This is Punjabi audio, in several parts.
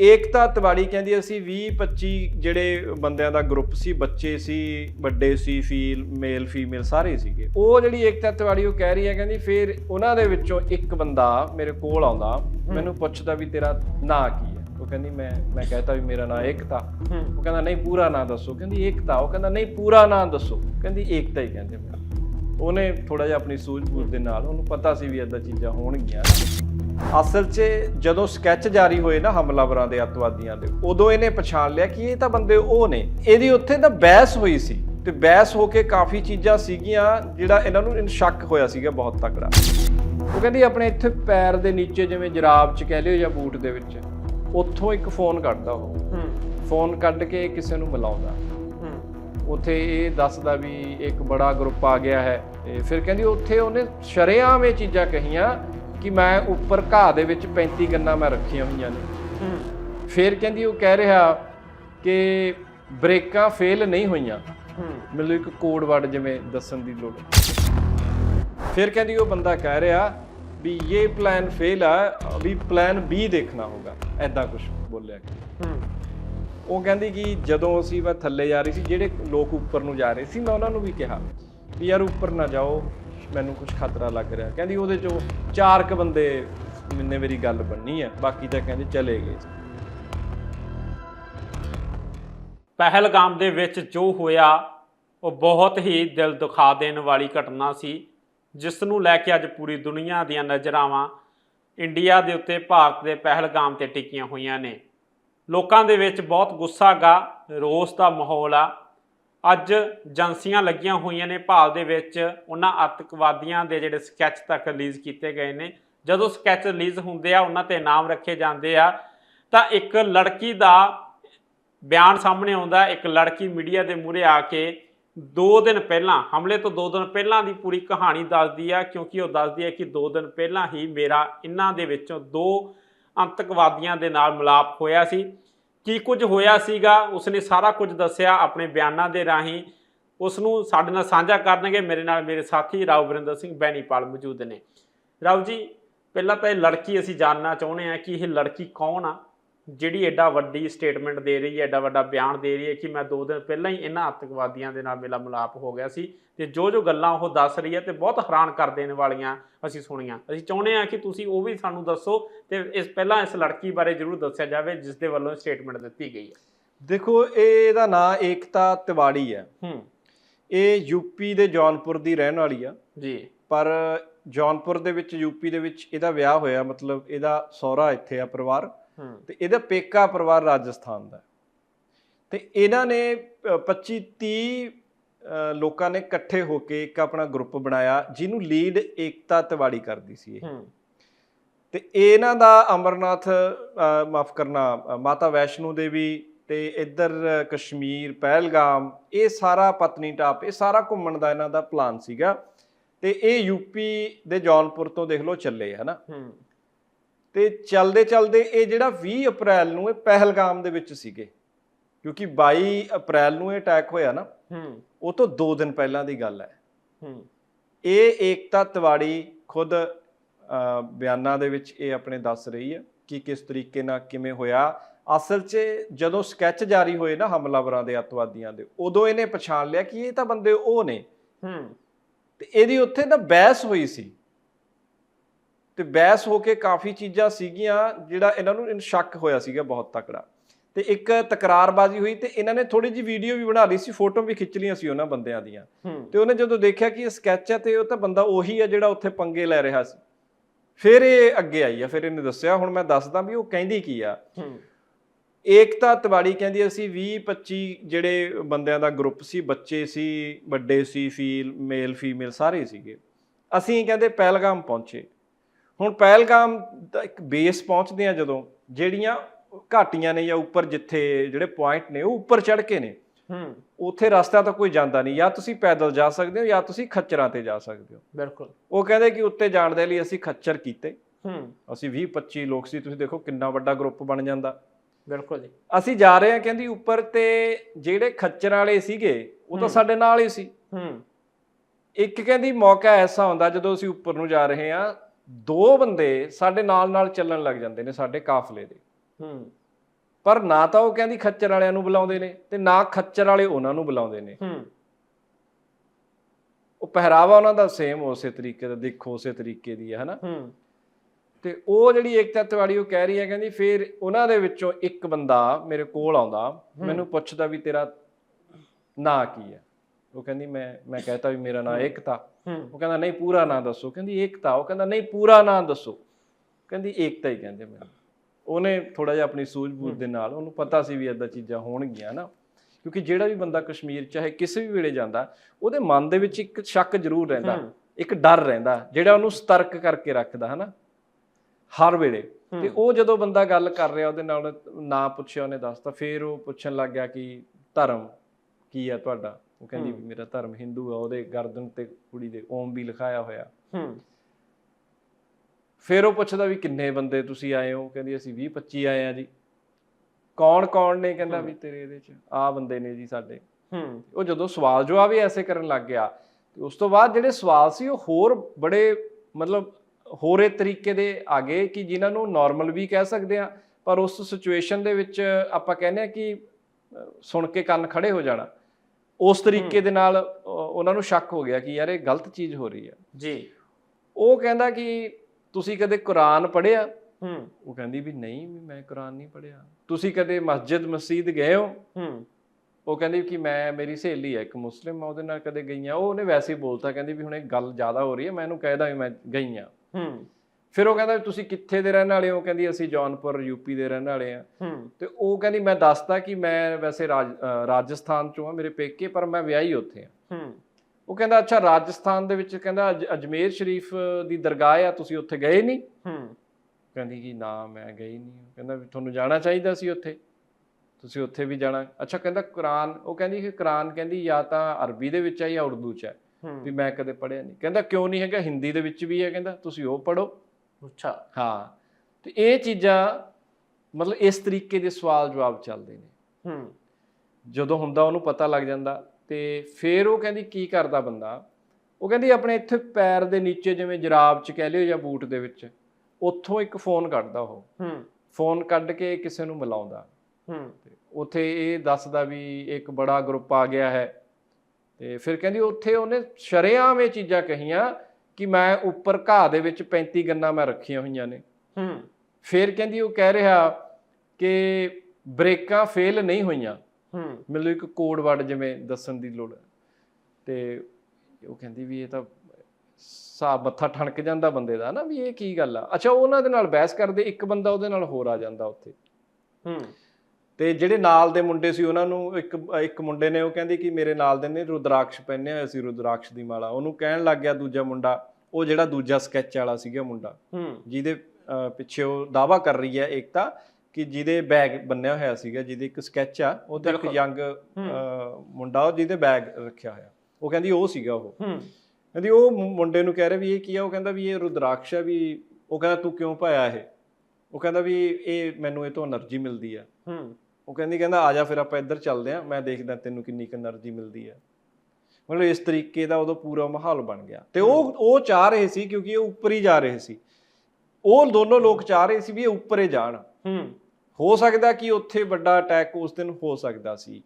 ਏਕਤਾ ਤਿਵਾੜੀ ਕਹਿੰਦੀ ਅਸੀਂ 20 25 ਜਿਹੜੇ ਬੰਦਿਆਂ ਦਾ ਗਰੁੱਪ ਸੀ ਬੱਚੇ ਸੀ ਵੱਡੇ ਸੀ ਫੀਲ ਮੇਲ ਫੀਮੇਲ ਸਾਰੇ ਸੀਗੇ। ਉਹ ਜਿਹੜੀ ਏਕਤਾ ਤਿਵਾੜੀ ਉਹ ਕਹਿ ਰਹੀ ਹੈ ਕਹਿੰਦੀ ਫਿਰ ਉਹਨਾਂ ਦੇ ਵਿੱਚੋਂ ਇੱਕ ਬੰਦਾ ਮੇਰੇ ਕੋਲ ਆਉਂਦਾ ਮੈਨੂੰ ਪੁੱਛਦਾ ਵੀ ਤੇਰਾ ਨਾਂ ਕੀ ਹੈ ਉਹ ਕਹਿੰਦੀ ਮੈਂ ਮੈਂ ਕਹਤਾ ਵੀ ਮੇਰਾ ਨਾਂ ਏਕਤਾ। ਉਹ ਕਹਿੰਦਾ ਨਹੀਂ ਪੂਰਾ ਨਾਂ ਦੱਸੋ। ਕਹਿੰਦੀ ਏਕਤਾ। ਉਹ ਕਹਿੰਦਾ ਨਹੀਂ ਪੂਰਾ ਨਾਂ ਦੱਸੋ। ਕਹਿੰਦੀ ਏਕਤਾ ਹੀ ਕਹਿੰਦੇ। ਮੇਰਾ ਉਹਨੇ ਥੋੜਾ ਜਿਹਾ ਆਪਣੀ ਸੂਝ-ਬੂਝ ਦੇ ਨਾਲ ਉਹਨੂੰ ਪਤਾ ਸੀ ਵੀ ਇਦਾਂ ਚੀਜ਼ਾਂ ਹੋਣਗੀਆਂ। ਅਸਲ 'ਚ ਜਦੋਂ ਸਕੈਚ ਜਾਰੀ ਹੋਏ ਨਾ ਹਮਲਾਵਰਾਂ ਦੇ ਅੱਤਵਾਦੀਆਂ ਦੇ ਉਦੋਂ ਇਹਨੇ ਪਛਾਣ ਲਿਆ ਕਿ ਇਹ ਤਾਂ ਬੰਦੇ ਉਹ ਨੇ। ਇਹਦੀ ਉੱਥੇ ਤਾਂ ਬਹਿਸ ਹੋਈ ਸੀ ਤੇ ਬਹਿਸ ਹੋ ਕੇ ਕਾਫੀ ਚੀਜ਼ਾਂ ਸੀਗੀਆਂ ਜਿਹੜਾ ਇਹਨਾਂ ਨੂੰ ਸ਼ੱਕ ਹੋਇਆ ਸੀਗਾ ਬਹੁਤ ਤਕੜਾ। ਉਹ ਕਹਿੰਦੀ ਆਪਣੇ ਇੱਥੇ ਪੈਰ ਦੇ ਨੀਚੇ ਜਿਵੇਂ ਜਰਾਬ 'ਚ ਕਹਿ ਲਿਓ ਜਾਂ ਬੂਟ ਦੇ ਵਿੱਚ ਉੱਥੋਂ ਇੱਕ ਫੋਨ ਕੱਢਦਾ ਉਹ। ਫੋਨ ਕੱਢ ਕੇ ਕਿਸੇ ਨੂੰ ਮਿਲਾਉਂਦਾ। ਉੱਥੇ ਇਹ ਦੱਸਦਾ ਵੀ ਇੱਕ ਬੜਾ ਗਰੁੱਪ ਆ ਗਿਆ ਹੈ। ਤੇ ਫਿਰ ਕਹਿੰਦੀ ਉੱਥੇ ਉਹਨੇ ਸ਼ਰੇਆਮ ਇਹ ਚੀਜ਼ਾਂ ਕਹੀਆਂ ਕਿ ਮੈਂ ਉੱਪਰ ਘਾਹ ਦੇ ਵਿੱਚ 35 ਗੰਨਾ ਮੈਂ ਰੱਖੀਆਂ ਹੋਈਆਂ ਨੇ। ਫਿਰ ਕਹਿੰਦੀ ਉਹ ਕਹਿ ਰਿਹਾ ਕਿ ਬ੍ਰੇਕਾਂ ਫੇਲ ਨਹੀਂ ਹੋਈਆਂ। ਮੈਨੂੰ ਇੱਕ ਕੋਡ ਵਰਡ ਜਿਵੇਂ ਦੱਸਣ ਦੀ ਲੋੜ ਫਿਰ ਕਹਿੰਦੀ ਉਹ ਬੰਦਾ ਕਹਿ ਰਿਹਾ ਵੀ ਇਹ ਪਲਾਨ ਫੇਲ ਆ ਵੀ ਪਲਾਨ B ਦੇਖਣਾ ਹੋਗਾ ਐਦਾਂ ਕੁਝ ਬੋਲਿਆ ਹੂੰ। ਉਹ ਕਹਿੰਦੀ ਕਿ ਜਦੋਂ ਅਸੀਂ ਮੈਂ ਥੱਲੇ ਜਾ ਰਹੀ ਸੀ ਜਿਹੜੇ ਲੋਕ ਉੱਪਰ ਨੂੰ ਜਾ ਰਹੇ ਸੀ ਮੈਂ ਉਹਨਾਂ ਨੂੰ ਵੀ ਕਿਹਾ ਵੀ ਯਾਰ ਉੱਪਰ ਨਾ ਜਾਓ। ਮੈਨੂੰ ਕੁਝ ਖਤਰਾ ਲੱਗ ਰਿਹਾ। ਕਹਿੰਦੀ ਉਹਦੇ ਚੋਂ ਚਾਰ ਕ ਬੰਦੇ ਮੈਨੇ ਮੇਰੀ ਗੱਲ ਬੰਨੀ ਹੈ ਬਾਕੀ ਤਾਂ ਕਹਿੰਦੇ ਚਲੇ ਗਏ। ਪਹਿਲਗਾਮ ਦੇ ਵਿੱਚ ਜੋ ਹੋਇਆ, ਉਹ ਬਹੁਤ ਹੀ ਦਿਲ ਦੁਖਾ ਦੇਣ ਵਾਲੀ ਘਟਨਾ ਸੀ ਜਿਸ ਨੂੰ ਲੈ ਕੇ ਅੱਜ ਪੂਰੀ ਦੁਨੀਆ ਦੀਆਂ ਨਜ਼ਰਾਵਾਂ ਇੰਡੀਆ ਦੇ ਉੱਤੇ, ਭਾਰਤ ਦੇ ਪਹਿਲਗਾਮ ਤੇ ਟਿਕੀਆਂ ਹੋਈਆਂ ਨੇ। ਲੋਕਾਂ ਦੇ ਵਿੱਚ ਬਹੁਤ ਗੁੱਸਾ ਗਾ, ਰੋਸ ਦਾ ਮਾਹੌਲ ਆ। ਅੱਜ ਏਜੰਸੀਆਂ ਲੱਗੀਆਂ ਹੋਈਆਂ ਨੇ ਭਾਲ ਦੇ ਵਿੱਚ। ਉਹਨਾਂ ਆਤੰਕਵਾਦੀਆਂ ਦੇ ਜਿਹੜੇ ਸਕੈਚ ਤੱਕ ਰਿਲੀਜ਼ ਕੀਤੇ ਗਏ ਨੇ। ਜਦੋਂ ਸਕੈਚ ਰਿਲੀਜ਼ ਹੁੰਦੇ ਆ, ਉਹਨਾਂ ਤੇ ਨਾਮ ਰੱਖੇ ਜਾਂਦੇ ਆ, ਤਾਂ ਇੱਕ ਲੜਕੀ ਦਾ ਬਿਆਨ ਸਾਹਮਣੇ ਆਉਂਦਾ। ਇੱਕ ਲੜਕੀ ਮੀਡੀਆ ਦੇ ਮੂਹਰੇ ਆ ਕੇ 2 ਦਿਨ ਪਹਿਲਾਂ, ਹਮਲੇ ਤੋਂ 2 ਦਿਨ ਪਹਿਲਾਂ ਦੀ ਪੂਰੀ ਕਹਾਣੀ ਦੱਸਦੀ ਆ, ਕਿਉਂਕਿ ਉਹ ਦੱਸਦੀ ਹੈ ਕਿ 2 ਦਿਨ ਪਹਿਲਾਂ ਹੀ ਮੇਰਾ ਇਹਨਾਂ ਦੇ ਵਿੱਚੋਂ ਦੋ ਅੰਤਕਵਾਦੀਆਂ ਦੇ ਨਾਲ ਮਿਲਾਪ ਹੋਇਆ ਸੀ। ਕੀ ਕੁਝ ਹੋਇਆ ਸੀਗਾ, ਉਸਨੇ ਸਾਰਾ ਕੁਝ ਦੱਸਿਆ ਆਪਣੇ ਬਿਆਨਾਂ ਦੇ ਰਾਹੀਂ। ਉਸ ਨੂੰ ਸਾਡੇ ਨਾਲ ਸਾਂਝਾ ਕਰਨਗੇ, ਮੇਰੇ ਨਾਲ ਮੇਰੇ ਸਾਥੀ ਰਾਓ ਵਰਿੰਦਰ ਸਿੰਘ ਬੈਣੀਪਾਲ ਮੌਜੂਦ ਨੇ। ਰਾਓ ਜੀ, ਪਹਿਲਾਂ ਤਾਂ ਇਹ ਲੜਕੀ ਅਸੀਂ ਜਾਣਨਾ ਚਾਹੁੰਦੇ ਹਾਂ ਕਿ ਇਹ ਲੜਕੀ ਕੌਣ ਆ? ਜਿਹੜੀ ਐਡਾ ਵੱਡੀ ਸਟੇਟਮੈਂਟ ਦੇ ਰਹੀ ਹੈ ਐਡਾ ਵੱਡਾ ਬਿਆਨ ਦੇ ਰਹੀ ਹੈ ਕਿ ਮੈਂ 2 ਦਿਨ ਪਹਿਲਾਂ ਹੀ ਇਹਨਾਂ ਆਤੰਕਵਾਦੀਆਂ ਦੇ ਨਾਲ ਮੇਰਾ ਮਿਲਾਪ ਹੋ ਗਿਆ ਸੀ ਤੇ ਜੋ ਜੋ ਗੱਲਾਂ ਉਹ ਦੱਸ ਰਹੀ ਹੈ ਤੇ ਬਹੁਤ ਹੈਰਾਨ ਕਰ ਦੇਣ ਵਾਲੀਆਂ ਅਸੀਂ ਸੁਣੀਆਂ। ਅਸੀਂ ਚਾਹੁੰਦੇ ਹਾਂ ਕਿ ਤੁਸੀਂ ਉਹ ਵੀ ਸਾਨੂੰ ਦੱਸੋ ਤੇ ਇਸ ਪਹਿਲਾਂ ਇਸ ਲੜਕੀ ਬਾਰੇ ਜ਼ਰੂਰ ਦੱਸਿਆ ਜਾਵੇ ਜਿਸ ਦੇ ਵੱਲੋਂ ਸਟੇਟਮੈਂਟ ਦਿੱਤੀ ਗਈ ਹੈ। ਦੇਖੋ ਇਹ ਇਹਦਾ ਨਾਂ ਏਕਤਾ ਤਿਵਾੜੀ ਹੈ। ਹੂੰ। ਇਹ ਯੂਪੀ ਦੇ ਜੌਨਪੁਰ ਦੀ ਰਹਿਣ ਵਾਲੀ ਆ। ਜੀ। ਪਰ ਜੌਨਪੁਰ ਦੇ ਵਿੱਚ ਯੂਪੀ ਦੇ ਵਿੱਚ ਇਹਦਾ ਵਿਆਹ ਹੋਇਆ ਮਤਲਬ ਇਹਦਾ ਸਹੁਰਾ ਇੱਥੇ ਆ ਪਰਿਵਾਰ। ਤੇ ਇਹਦਾ ਪੇਕਾ ਪਰਿਵਾਰ ਰਾਜਸਥਾਨ ਦਾ। ਤੇ ਇਹਨਾਂ ਨੇ 25 30 ਲੋਕਾਂ ਨੇ ਇਕੱਠੇ ਹੋ ਕੇ ਇੱਕ ਆਪਣਾ ਗਰੁੱਪ ਬਣਾਇਆ ਜਿਹਨੂੰ ਲੀਡ ਏਕਤਾ ਤਿਵਾੜੀ ਕਰਦੀ ਸੀ ਇਹ। ਤੇ ਇਹਨਾਂ ਦਾ ਅਮਰਨਾਥ ਮਾਫ ਕਰਨਾ ਮਾਤਾ ਵੈਸ਼ਨੂ ਦੇਵੀ ਤੇ ਇੱਧਰ ਕਸ਼ਮੀਰ ਪਹਿਲਗਾਮ ਇਹ ਸਾਰਾ ਪਤਨੀਟਾਪ ਇਹ ਸਾਰਾ ਘੁੰਮਣ ਦਾ ਇਹਨਾਂ ਦਾ ਪਲਾਨ ਸੀਗਾ। ਤੇ ਇਹ ਯੂਪੀ ਦੇ ਜੌਨਪੁਰ ਤੋਂ ਦੇਖ ਲਓ ਚੱਲੇ ਹਨਾ ਹੂੰ। ਤੇ ਚਲਦੇ ਚਲਦੇ ਇਹ ਜਿਹੜਾ 20 ਅਪ੍ਰੈਲ ਨੂੰ ਇਹ ਪਹਿਲਗਾਮ ਦੇ ਵਿੱਚ ਸੀਗੇ। ਕਿਉਂਕਿ 22 ਅਪ੍ਰੈਲ ਨੂੰ ਇਹ ਅਟੈਕ ਹੋਇਆ ਨਾ ਹੂੰ। ਉਹ ਤੋਂ 2 ਦਿਨ ਪਹਿਲਾਂ ਦੀ ਗੱਲ ਹੈ। ਹੂੰ। ਇਹ ਏਕਤਾ ਤਿਵਾੜੀ ਖੁਦ ਬਿਆਨਾਂ ਦੇ ਵਿੱਚ ਇਹ ਆਪਣੇ ਦੱਸ ਰਹੀ ਹੈ ਕਿ ਕਿਸ ਤਰੀਕੇ ਨਾਲ ਕਿਵੇਂ ਹੋਇਆ। ਅਸਲ 'ਚ ਜਦੋਂ ਸਕੈਚ ਜਾਰੀ ਹੋਏ ਨਾ ਹਮਲਾਵਰਾਂ ਦੇ ਅੱਤਵਾਦੀਆਂ ਦੇ ਉਦੋਂ ਇਹਨੇ ਪਛਾਣ ਲਿਆ ਕਿ ਇਹ ਤਾਂ ਬੰਦੇ ਉਹ ਨੇ। ਹੂੰ। ਤੇ ਇਹਦੀ ਉੱਥੇ ਤਾਂ ਬਹਿਸ ਹੋਈ ਸੀ। ਤੇ ਬਹਿਸ ਹੋ ਕੇ ਕਾਫੀ ਚੀਜ਼ਾਂ ਸੀਗੀਆਂ ਜਿਹੜਾ ਇਹਨਾਂ ਨੂੰ ਸ਼ੱਕ ਹੋਇਆ ਸੀਗਾ ਬਹੁਤ ਤਕੜਾ। ਤੇ ਇੱਕ ਤਕਰਾਰਬਾਜ਼ੀ ਹੋਈ ਤੇ ਇਹਨਾਂ ਨੇ ਥੋੜੀ ਜਿਹੀ ਵੀਡੀਓ ਵੀ ਬਣਾ ਲਈ ਸੀ ਫੋਟੋ ਵੀ ਖਿੱਚ ਲਈਆਂ ਸੀ ਉਹਨਾਂ ਬੰਦਿਆਂ ਦੀਆਂ। ਤੇ ਉਹਨੇ ਜਦੋਂ ਦੇਖਿਆ ਕਿ ਇਹ ਸਕੈਚ ਹੈ ਤੇ ਉਹ ਤਾਂ ਬੰਦਾ ਉਹੀ ਹੈ ਜਿਹੜਾ ਉੱਥੇ ਪੰਗੇ ਲੈ ਰਿਹਾ ਸੀ। ਫਿਰ ਇਹ ਅੱਗੇ ਆਈ ਆ ਫਿਰ ਇਹਨੇ ਦੱਸਿਆ ਹੁਣ ਮੈਂ ਦੱਸਦਾ ਵੀ ਉਹ ਕਹਿੰਦੀ ਕੀ ਆ। ਏਕਤਾ ਤਿਵਾੜੀ ਕਹਿੰਦੀ ਅਸੀਂ 20 25 ਜਿਹੜੇ ਬੰਦਿਆਂ ਦਾ ਗਰੁੱਪ ਸੀ ਬੱਚੇ ਸੀ ਵੱਡੇ ਸੀ ਫੀਲ ਮੇਲ ਫੀਮੇਲ ਸਾਰੇ ਸੀਗੇ। ਅਸੀਂ ਕਹਿੰਦੇ ਪਹਿਲਗਾਮ ਪਹੁੰਚੇ। ਹੁਣ ਪਹਿਲਗਾਮ ਦਾ ਇੱਕ ਬੇਸ ਪਹੁੰਚਦੇ ਆ ਜਦੋਂ ਜਿਹੜੀਆਂ ਘਾਟੀਆਂ ਨੇ ਜਾਂ ਉੱਪਰ ਜਿੱਥੇ ਜਿਹੜੇ ਪੁਆਇੰਟ ਨੇ ਉਹ ਉੱਪਰ ਚੜ੍ਹ ਕੇ ਨੇ। ਹੂੰ। ਉੱਥੇ ਰਸਤਾ ਤਾਂ ਕੋਈ ਜਾਂਦਾ ਨਹੀਂ। ਜਾਂ ਤੁਸੀਂ ਪੈਦਲ ਜਾ ਸਕਦੇ ਹੋ ਜਾਂ ਤੁਸੀਂ ਖੱਚਰਾਂ ਤੇ ਜਾ ਸਕਦੇ ਹੋ। ਬਿਲਕੁਲ। ਉਹ ਕਹਿੰਦੇ ਕਿ ਉੱਤੇ ਜਾਣ ਦੇ ਲਈ ਅਸੀਂ ਖੱਚਰ ਕੀਤੇ। ਹੂੰ। ਅਸੀਂ 20 25 ਲੋਕ ਸੀ ਤੁਸੀਂ ਦੇਖੋ ਕਿੰਨਾ ਵੱਡਾ ਗਰੁੱਪ ਬਣ ਜਾਂਦਾ। ਬਿਲਕੁਲ ਜੀ। ਅਸੀਂ ਜਾ ਰਹੇ ਹਾਂ ਕਹਿੰਦੀ ਉੱਪਰ ਤੇ ਜਿਹੜੇ ਖੱਚਰ ਵਾਲੇ ਸੀਗੇ ਉਹ ਤਾਂ। ਸਾਡੇ ਨਾਲ ਹੀ ਸੀ। ਹੂੰ। ਇੱਕ ਕਹਿੰਦੀ ਮੌਕਾ ਐਸਾ ਹੁੰਦਾ ਜਦੋਂ ਅਸੀਂ ਉੱਪਰ ਨੂੰ ਜਾ ਰਹੇ ਹਾਂ ਦੋ ਬੰਦੇ ਸਾਡੇ ਨਾਲ ਨਾਲ ਚੱਲਣ ਲੱਗ ਜਾਂਦੇ ਨੇ ਸਾਡੇ ਕਾਫਲੇ ਦੇ। ਹੂੰ। ਪਰ ਨਾ ਤਾਂ ਉਹ ਕਹਿੰਦੀ ਖੱਚਰ ਵਾਲਿਆਂ ਨੂੰ ਬੁਲਾਉਂਦੇ ਨੇ ਤੇ ਨਾ ਖੱਚਰ ਵਾਲੇ ਉਹਨਾਂ ਨੂੰ ਬੁਲਾਉਂਦੇ ਨੇ। ਹੂੰ। ਉਹ ਪਹਿਰਾਵਾ ਉਹਨਾਂ ਦਾ ਸੇਮ ਉਸੇ ਤਰੀਕੇ ਦਾ ਦੇਖੋ ਉਸੇ ਤਰੀਕੇ ਦੀ ਹੈ ਹਨਾ? ਹੂੰ। ਤੇ ਉਹ ਜਿਹੜੀ ਏਕਤਾ ਤਿਵਾੜੀ ਉਹ ਕਹਿ ਰਹੀ ਹੈ ਕਹਿੰਦੀ ਫਿਰ ਉਹਨਾਂ ਦੇ ਵਿੱਚੋਂ ਇੱਕ ਬੰਦਾ ਮੇਰੇ ਕੋਲ ਆਉਂਦਾ ਮੈਨੂੰ ਪੁੱਛਦਾ ਵੀ ਤੇਰਾ ਨਾਂ ਕੀ ਹੈ? ਉਹ ਕਹਿੰਦੀ ਮੈਂ ਮੈਂ ਕਹਤਾ ਵੀ ਮੇਰਾ ਨਾਂ ਏਕਤਾ ਹੂੰ। ਉਹ ਕਹਿੰਦਾ ਨਹੀਂ ਪੂਰਾ ਨਾਂ ਦੱਸੋ। ਕਹਿੰਦੀ ਏਕਤਾ ਉਹ ਕਹਿੰਦਾ ਨਹੀਂ ਪੂਰਾ ਨਾਂ ਦੱਸੋ। ਕਹਿੰਦੀ ਏਕਤਾ ਹੀ ਕਹਿੰਦੇ ਮੈਨੂੰ। ਉਹਨੇ ਥੋੜਾ ਜਿਹਾ ਆਪਣੀ ਸੂਝ-ਬੂਝ ਦੇ ਨਾਲ ਉਹਨੂੰ ਪਤਾ ਸੀ ਵੀ ਇਦਾਂ ਚੀਜ਼ਾਂ ਹੋਣਗੀਆਂ ਨਾ। ਕਿਉਂਕਿ ਜਿਹੜਾ ਵੀ ਬੰਦਾ ਕਸ਼ਮੀਰ ਚਾਹੇ ਕਿਸੇ ਵੀ ਵੇਲੇ ਜਾਂਦਾ ਉਹਦੇ ਮਨ ਦੇ ਵਿੱਚ ਇੱਕ ਸ਼ੱਕ ਜ਼ਰੂਰ ਰਹਿੰਦਾ ਹੂੰ। ਇੱਕ ਡਰ ਰਹਿੰਦਾ ਜਿਹੜਾ ਉਹਨੂੰ ਸਤਰਕ ਕਰਕੇ ਰੱਖਦਾ ਹਨਾ? ਹਰ ਵੇਲੇ। ਤੇ ਉਹ ਜਦੋਂ ਬੰਦਾ ਗੱਲ ਕਰ ਰਿਹਾ ਉਹਦੇ ਨਾਲ ਨਾਂ ਪੁੱਛਿਆ ਉਹਨੇ ਦੱਸਤਾ। ਫਿਰ ਉਹ ਪੁੱਛਣ ਲੱਗ ਗਿਆ ਕਿ ਧਰਮ ਕੀ ਆ ਤੁਹਾਡਾ? ਉਹ ਕਹਿੰਦੀ ਵੀ ਮੇਰਾ ਧਰਮ ਹਿੰਦੂ ਆ ਉਹਦੇ ਗਰਦਨ ਤੇ ਕੁੜੀ ਦੇ ਓਮ ਵੀ ਲਿਖਾਇਆ ਹੋਇਆ। ਹੂੰ। ਫਿਰ ਉਹ ਪੁੱਛਦਾ ਵੀ ਕਿੰਨੇ ਬੰਦੇ ਤੁਸੀਂ ਆਏ ਹੋ? ਕਹਿੰਦੀ ਅਸੀਂ 20 25 ਆਏ ਆ ਜੀ। ਕੌਣ ਕੌਣ ਨੇ ਕਹਿੰਦਾ ਵੀ ਤੇਰੇ ਇਹਦੇ ਚ? ਆ ਬੰਦੇ ਨੇ ਜੀ ਸਾਡੇ। ਹੂੰ। ਉਹ ਜਦੋਂ ਸਵਾਲ ਜਵਾਬ ਹੀ ਐਸੇ ਕਰਨ ਲੱਗ ਗਿਆ ਤੇ ਉਸ ਤੋਂ ਬਾਅਦ ਜਿਹੜੇ ਸਵਾਲ ਸੀ ਉਹ ਹੋਰ ਬੜੇ ਮਤਲਬ ਹੋਰੇ ਤਰੀਕੇ ਦੇ ਆ ਗਏ ਕਿ ਜਿਨ੍ਹਾਂ ਨੂੰ ਨਾਰਮਲ ਵੀ ਕਹਿ ਸਕਦੇ ਆ ਪਰ ਉਸ ਸਿਚੁਏਸ਼ਨ ਦੇ ਵਿੱਚ ਆਪਾਂ ਕਹਿੰਦੇ ਆ ਕਿ ਸੁਣ ਕੇ ਕੰਨ ਖੜੇ ਹੋ ਜਾਣਾ। ਉਸ ਤਰੀਕੇ ਦੇ ਨਾਲ ਉਹਨਾਂ ਨੂੰ ਸ਼ੱਕ ਹੋ ਗਿਆ ਕਿ ਯਾਰ ਇਹ ਗਲਤ ਚੀਜ਼ ਹੋ ਰਹੀ ਆ। ਜੀ। ਉਹ ਕਹਿੰਦਾ ਕਿ ਤੁਸੀਂ ਕਦੇ ਕੁਰਾਨ ਪੜ੍ਹਿਆ? ਹੂੰ। ਉਹ ਕਹਿੰਦੀ ਵੀ ਨਹੀਂ ਵੀ ਮੈਂ ਕੁਰਾਨ ਨਹੀਂ ਪੜ੍ਹਿਆ। ਤੁਸੀਂ ਕਦੇ ਮਸਜਿਦ ਮਸਜਿਦ ਗਏ ਹੋ? ਹੂੰ। ਉਹ ਕਹਿੰਦੀ ਕਿ ਮੈਂ ਮੇਰੀ ਸਹੇਲੀ ਹੈ ਇੱਕ ਮੁਸਲਿਮ ਮੈਂ ਉਹਦੇ ਨਾਲ ਕਦੇ ਗਈ ਆ ਉਹ ਉਹਨੇ ਵੈਸੇ ਹੀ ਬੋਲਤਾ ਕਹਿੰਦੀ ਵੀ ਹੁਣ ਇਹ ਗੱਲ ਜ਼ਿਆਦਾ ਹੋ ਰਹੀ ਹੈ ਮੈਂ ਇਹਨੂੰ ਕਹਿਦਾ ਵੀ ਮੈਂ ਗਈ ਆ। ਹੂੰ। ਫਿਰ ਉਹ ਕਹਿੰਦਾ ਤੁਸੀਂ ਕਿੱਥੇ ਦੇ ਰਹਿਣ ਵਾਲੇ ਹੋ? ਕਹਿੰਦੀ ਅਸੀਂ ਜੌਨਪੁਰ ਯੂਪੀ ਦੇ ਰਹਿਣ ਵਾਲੇ ਆ ਤੇ ਉਹ ਕਹਿੰਦੀ ਮੈਂ ਦੱਸਦਾ ਕਿ ਮੈਂ ਵੈਸੇ ਰਾਜਸਥਾਨ ਚੋਂ ਆ ਮੇਰੇ ਪੇਕੇ ਪਰ ਮੈਂ ਵਿਆਹੀ ਉੱਥੇ ਆ ਉਹ ਕਹਿੰਦਾ ਅੱਛਾ ਰਾਜਸਥਾਨ ਦੇ ਵਿੱਚ ਕਹਿੰਦਾ ਅਜ- ਅਜਮੇਰ ਸ਼ਰੀਫ ਦੀ ਦਰਗਾਹ ਆ ਤੁਸੀਂ ਉੱਥੇ ਗਏ ਨਹੀਂ? ਕਹਿੰਦੀ ਕਿ ਨਾ ਮੈਂ ਗਈ ਨਹੀਂ। ਕਹਿੰਦਾ ਵੀ ਤੁਹਾਨੂੰ ਜਾਣਾ ਚਾਹੀਦਾ ਸੀ ਉੱਥੇ? ਤੁਸੀਂ ਉੱਥੇ ਵੀ ਜਾਣਾ। ਅੱਛਾ ਕਹਿੰਦਾ ਕੁਰਾਨ ਉਹ ਕਹਿੰਦੀ ਕਿ ਕੁਰਾਨ ਕਹਿੰਦੀ ਜਾਂ ਤਾਂ ਅਰਬੀ ਦੇ ਵਿੱਚ ਹੈ ਜਾਂ ਉਰਦੂ ਚ ਹੈ। ਵੀ ਮੈਂ ਕਦੇ ਪੜ੍ਹਿਆ ਨਹੀਂ। ਕਹਿੰਦਾ ਕਿਉਂ ਨਹੀਂ ਹੈਗਾ? ਹਿੰਦੀ ਦੇ ਵਿੱਚ ਵੀ ਹੈ ਕਹਿੰਦਾ। ਤੁਸੀਂ ਉਹ ਪੜੋ ਅੱਛਾ। ਹਾਂ। ਤੇ ਇਹ ਚੀਜ਼ਾਂ ਮਤਲਬ ਇਸ ਤਰੀਕੇ ਦੇ ਸਵਾਲ ਜਵਾਬ ਚੱਲਦੇ ਨੇ। ਹੂੰ। ਜਦੋਂ ਹੁੰਦਾ ਉਹਨੂੰ ਪਤਾ ਲੱਗ ਜਾਂਦਾ ਤੇ ਫਿਰ ਉਹ ਕਹਿੰਦੀ ਕੀ ਕਰਦਾ ਬੰਦਾ? ਉਹ ਕਹਿੰਦੀ ਆਪਣੇ ਇੱਥੇ ਪੈਰ ਦੇ ਨੀਚੇ ਜਿਵੇਂ ਜਰਾਬ ਚ ਕਹਿ ਲਿਓ ਜਾਂ ਬੂਟ ਦੇ ਵਿੱਚ ਉੱਥੋਂ ਇੱਕ ਫੋਨ ਕੱਢਦਾ ਉਹ। ਹੂੰ। ਫੋਨ ਕੱਢ ਕੇ ਕਿਸੇ ਨੂੰ ਮਿਲਾਉਂਦਾ। ਹੂੰ। ਉੱਥੇ ਇਹ ਦੱਸਦਾ ਵੀ ਇੱਕ ਬੜਾ ਗਰੁੱਪ ਆ ਗਿਆ ਹੈ। ਤੇ ਫਿਰ ਕਹਿੰਦੀ ਉੱਥੇ ਉਹਨੇ ਸ਼ਰੇਆਮ ਇਹ ਚੀਜ਼ਾਂ ਕਹੀਆਂ ਕਿ ਮੈਂ ਉੱਪਰ ਘਾਹ ਦੇ ਵਿੱਚ 35 ਗੰਨਾ ਮੈਂ ਰੱਖੀਆਂ ਹੋਈਆਂ ਨੇ। ਹੂੰ। ਫਿਰ ਕਹਿੰਦੀ ਉਹ ਕਹਿ ਰਿਹਾ ਕਿ ਬ੍ਰੇਕਾਂ ਫੇਲ ਨਹੀਂ ਹੋਈਆਂ। ਹੂੰ। ਮੈਨੂੰ ਇੱਕ ਕੋਡ ਵਰਡ ਜਿਵੇਂ ਦੱਸਣ ਦੀ ਲੋੜ ਤੇ ਉਹ ਕਹਿੰਦੀ ਵੀ ਇਹ ਤਾਂ ਸਾ ਮੱਥਾ ਠਣਕ ਜਾਂਦਾ ਬੰਦੇ ਦਾ ਨਾ ਵੀ ਇਹ ਕੀ ਗੱਲ ਆ। ਅੱਛਾ ਉਹ ਉਹਨਾਂ ਦੇ ਨਾਲ ਬਹਿਸ ਕਰਦੇ ਇੱਕ ਬੰਦਾ ਉਹਦੇ ਨਾਲ ਹੋਰ ਆ ਜਾਂਦਾ ਉੱਥੇ। ਹੂੰ। ਤੇ ਜਿਹੜੇ ਨਾਲ ਦੇ ਮੁੰਡੇ ਸੀ ਉਹਨਾਂ ਨੂੰ ਇੱਕ ਇੱਕ ਮੁੰਡੇ ਨੇ ਉਹ ਕਹਿੰਦੀ ਕਿ ਮੇਰੇ ਨਾਲ ਦੇ ਨੇ ਰੁਦਰਾਕਸ਼ ਪਹਿਨਿਆ ਹੋਇਆ ਸੀ ਰੁਦਰਾਕਸ਼ ਦੀ ਮਾਲਾ। ਉਹਨੂੰ ਕਹਿਣ ਲੱਗ ਗਿਆ ਦੂਜਾ ਮੁੰਡਾ ਉਹ ਜਿਹੜਾ ਦੂਜਾ ਸਕੈਚ ਵਾਲਾ ਸੀਗਾ ਮੁੰਡਾ। ਜਿਹਦੇ ਪਿੱਛੇ ਉਹ ਦਾਵਾ ਕਰ ਰਹੀ ਹੈ ਏਕਤਾ ਕਿ ਜਿਹਦੇ ਬੈਗ ਬੰਨਿਆ ਹੋਇਆ ਸੀਗਾ ਜਿਹਦੇ ਇੱਕ ਸਕੈਚ ਆ ਉਹਦੇ ਇੱਕ ਯੰਗ ਮੁੰਡਾ ਉਹ ਜਿਹਦੇ ਬੈਗ ਰੱਖਿਆ ਹੋਇਆ। ਉਹ ਕਹਿੰਦੀ ਉਹ ਸੀਗਾ ਉਹ। ਕਹਿੰਦੀ ਉਹ ਮੁੰਡੇ ਨੂੰ ਕਹਿ ਰਿਹਾ ਵੀ ਇਹ ਕੀ ਆ ਉਹ ਕਹਿੰਦਾ ਵੀ ਇਹ ਰੁਦਰਾਕਸ਼ ਆ ਵੀ ਉਹ ਕਹਿੰਦਾ ਤੂੰ ਕਿਉਂ ਪਾਇਆ ਇਹ? ਉਹ ਕਹਿੰਦਾ ਵੀ ਇਹ ਮੈਨੂੰ ਇਹ ਤੋਂ એનર્ਜੀ ਮਿਲਦੀ ਆ। ਉਹ ਕਹਿੰਦੀ ਕਹਿੰਦਾ ਆ ਜਾ ਫਿਰ ਆਪਾਂ ਇੱਧਰ ਚੱਲਦੇ ਆ ਮੈਂ ਦੇਖਦਾ ਤੈਨੂੰ ਕਿੰਨੀ ਕੁ એનર્ਜੀ ਮਿਲਦੀ ਆ। ਮਤਲਬ ਇਸ ਤਰੀਕੇ ਦਾ ਉਦੋਂ ਪੂਰਾ ਮਾਹੌਲ ਬਣ ਗਿਆ। ਤੇ ਉਹ ਉਹ ਚਾਹ ਰਹੇ ਸੀ ਕਿਉਂਕਿ ਇਹ ਉੱਪਰ ਹੀ ਜਾ ਰਹੇ ਸੀ। ਉਹ ਦੋਨੋਂ ਲੋਕ ਚਾਹ ਰਹੇ ਸੀ ਵੀ ਇਹ ਉੱਪਰ ਹੀ ਜਾਣ। ਹੂੰ। ਹੋ ਸਕਦਾ ਕਿ ਉੱਥੇ ਵੱਡਾ ਅਟੈਕ ਉਸ ਦਿਨ ਹੋ ਸਕਦਾ ਸੀ।